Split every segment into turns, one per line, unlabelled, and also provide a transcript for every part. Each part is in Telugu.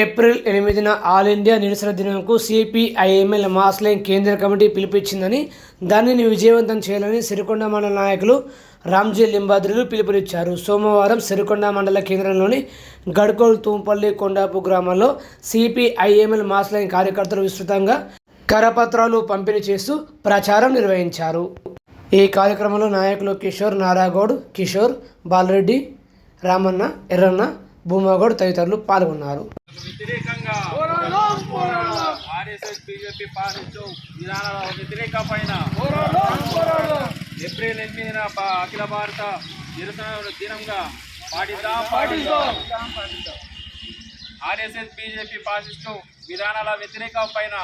ఏప్రిల్ ఎనిమిదిన ఆల్ ఇండియా నిరసన దినంకు సిపిఐఎంఎల్ మాస్లైన్ కేంద్ర కమిటీ పిలుపునిచ్చిందని దానిని విజయవంతం చేయాలని సిరికొండ మండల నాయకులు రామ్జీ లింబాద్రులు పిలుపునిచ్చారు. సోమవారం సిరికొండ మండల కేంద్రంలోని గడ్కోల్ తూంపల్లి కొండాపు గ్రామాల్లో సిపిఐఎంఎల్ మాస్లైన్ కార్యకర్తలు విస్తృతంగా కరపత్రాలు పంపిణీ చేస్తూ ప్రచారం నిర్వహించారు. ఈ కార్యక్రమంలో నాయకులు కిషోర్ నారాగౌడ్ కిషోర్ బాలరెడ్డి రామన్న ఎర్రన్న భూమాగౌడ్ తదితరులు పాల్గొన్నారు.
వ్యతిరేకంగా ఆర్ఎస్ఎస్ బీజేపీ పాలించు విధానాల వ్యతిరేక పైన ఏప్రిల్ ఎనిమిదిన అఖిల భారత నిరసన దినంగా పాటిద్దాం. పాటిద్దాం. ఆర్ఎస్ఎస్ బీజేపీ పాలిస్తూ విధానాల వ్యతిరేక పైన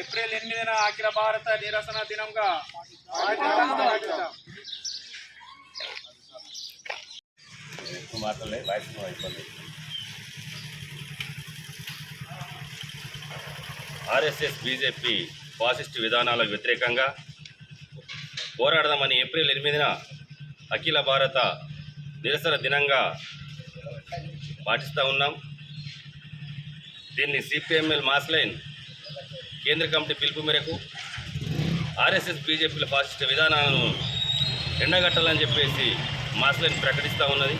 ఏప్రిల్ ఎనిమిదిన అఖిల భారత నిరసన దినంగా.
మాటలే వాయిస్ అయిపోయింది ఆర్ఎస్ఎస్ బీజేపీ ఫాసిస్ట్ విధానాలకు వ్యతిరేకంగా పోరాడదామని ఏప్రిల్ ఎనిమిదిన అఖిల భారత నిరసన దినంగా పాటిస్తూ ఉన్నాం. దీన్ని సిపిఎంఎల్ మాస్లైన్ కేంద్ర కమిటీ పిలుపు మేరకు ఆర్ఎస్ఎస్ బీజేపీల ఫాసిస్ట్ విధానాలను ఎండగట్టాలని చెప్పేసి మాస్లైన్ ప్రకటిస్తూ ఉన్నది.